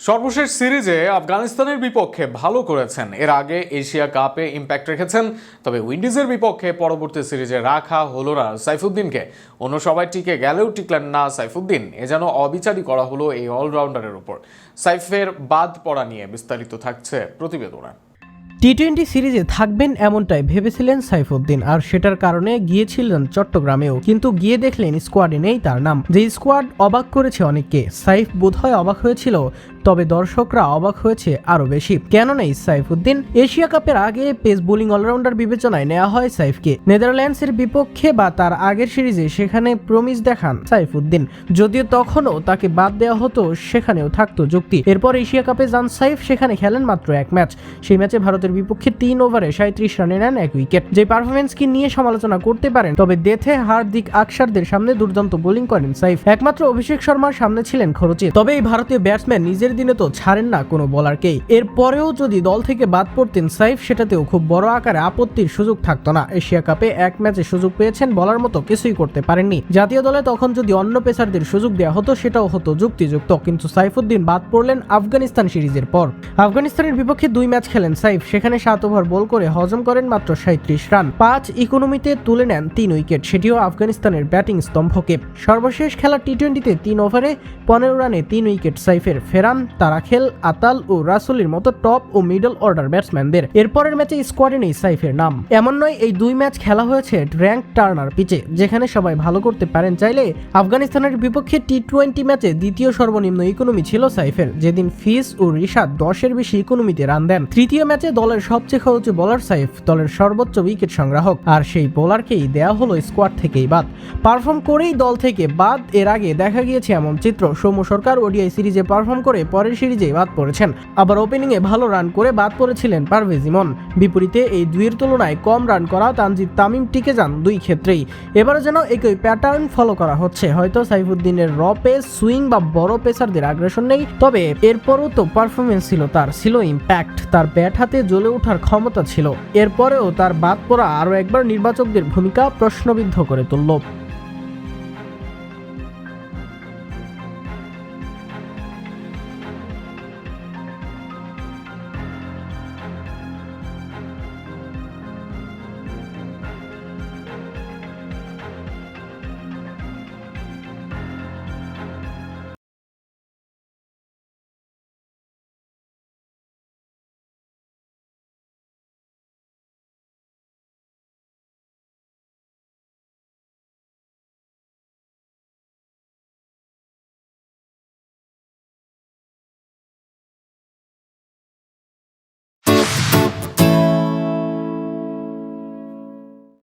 সর্বশেষ সিরিজে আফগানিস্তানের বিপক্ষে ভালো করেছেন। এর আগে এশিয়া কাপে ইম্প্যাক্ট রেখেছেন, তবে উইন্ডিজের বিপক্ষে পরবর্তী সিরিজে রাখা হলো না সাইফুদ্দিনকে। অন্য সবাই টিকে গেলেও টিকলেন না সাইফুদ্দিন। এ যেন অবিচারই করা হলো এই অলরাউন্ডারের উপর। সাইফের বাদ পড়া নিয়ে বিস্তারিত থাকছে প্রতিবেদনে। টি টোয়েন্টি সিরিজে থাকবেন এমনটাই ভেবেছিলেন সাইফুদ্দিন, আর সেটার কারণে গিয়েছিলেন চট্টগ্রামেও। কিন্তু গিয়ে দেখলেন স্কোয়াডে নেই তার নাম। যে স্কোয়াড অবাক করেছে অনেককে, সাইফ বোধহয় অবাক হয়েছিল, তবে দর্শকরা অবাক হয়েছে আরও বেশি। কেন নেই সাইফুদ্দিন এশিয়া কাপের আগে পেস বোলিং অলরাউন্ডার বিবেচনায় নেওয়া হয় সাইফকে। নেদারল্যান্ডসের বিপক্ষে বা তার আগের সিরিজে সেখানে প্রমিস দেখান সাইফুদ্দিন। যদিও তখনও তাকে বাদ দেওয়া হতো, সেখানেও থাকতো যুক্তি। এরপর এশিয়া কাপে যান সাইফ, সেখানে খেলেন মাত্র এক ম্যাচ। সেই ম্যাচে ভারতের বিপক্ষে তিন ওভারে সাঁত্রিশ রানে নেন এক উইকেট। যে পারফরমেন্সকে নিয়ে সমালোচনা করতে পারেন, তবে দেথে, হার্দিক, আকসারদের সামনে দুর্দান্ত বোলিং করেন সাইফ। একমাত্র অভিষেক শর্মার সামনে ছিলেন খরচে তবে এই ভারতীয় ব্যাটসম্যান নিজের দিনে তো ছাড়েন না কোনো বলারকেই। এরপরেও যদি দল থেকে বাদ পড়তেন সাইফ, সেটাতেও খুব বড় আকারে আপত্তির সুযোগ থাকতো না। এশিয়া কাপে এক ম্যাচে সুযোগ পেয়েছেন বলার মতো কিছুই করতে পারেননি। জাতীয় দলে তখন যদি অন্য পেসারদের সুযোগ দেওয়া হতো, সেটাও হতো যুক্তিযুক্ত। কিন্তু সাইফুদ্দিন বাদ পড়লেন আফগানিস্তান সিরিজের পর। আফগানিস্তানের বিপক্ষে দুই ম্যাচ খেলেন সাইফ সেখানে সাত ওভার বল করে হজম করেন মাত্র সাঁত্রিশ রান। পাঁচ ইকোনমিতে তুলে নেন তিন উইকেট, সেটিও আফগানিস্তানের ব্যাটিং স্তম্ভকে। সর্বশেষ খেলা টি টোয়েন্টিতে তিন ওভারে পনেরো রানে তিন উইকেট সাইফের ফেরান, তারাখেল, আতাল ও রাসুলির মতো টপ ও মিডল অর্ডার ব্যাটসম্যানদের। এরপরের ম্যাচে স্কোয়াডে নেই সাইফের নাম। এমন নয়, এই দুই ম্যাচ খেলা হয়েছে র্যাঙ্ক টার্নার পিচে, যেখানে সবাই ভালো করতে পারেন চাইলে আফগানিস্তানের বিপক্ষে টি টোয়েন্টি ম্যাচে দ্বিতীয় সর্বনিম্ন ইকোনমি ছিল সাইফের, যেদিন ফিস ও রিশাদ দশের বেশি ইকোনমিতে রান দেন। তৃতীয় ম্যাচে দলের সবচেয়ে খরচে বোলার সাইফ দলের সর্বোচ্চ উইকেট সংগ্রাহক। আর সেই বোলারকেই দেয়া হলো স্কোয়াড থেকেই বাদ। পারফর্ম করেই দল থেকে বাদ। এর আগে দেখা গিয়েছে এমন চিত্র। সৌম্য সরকার ওডিআই সিরিজে পারফর্ম করে পরের সিরিজেই বাদ পড়েছেন। আবার ওপেনিংয়ে ভালো রান করে বাদ পড়েছিলেন পারভেজ ইমন। বিপরীতে এই দুইয়ের তুলনায় কম রান করা তানজিদ তামিম টিকে যান দুই ক্ষেত্রেই। এবারে যেন একই প্যাটার্ন ফলো করা হচ্ছে। হয়তো সাইফুদ্দিনের র পেস সুইং বা বড় পেসারদের আগ্রাসন নেই। তবে এরপরও তো পারফরমেন্স ছিল তার। ছিল ইম্প্যাক্ট তার ব্যাট হাতে জ্বলে ওঠার ক্ষমতা ছিল। এরপরেও তার বাদ পড়া আরও একবার নির্বাচকদের ভূমিকা প্রশ্নবিদ্ধ করে তুলল।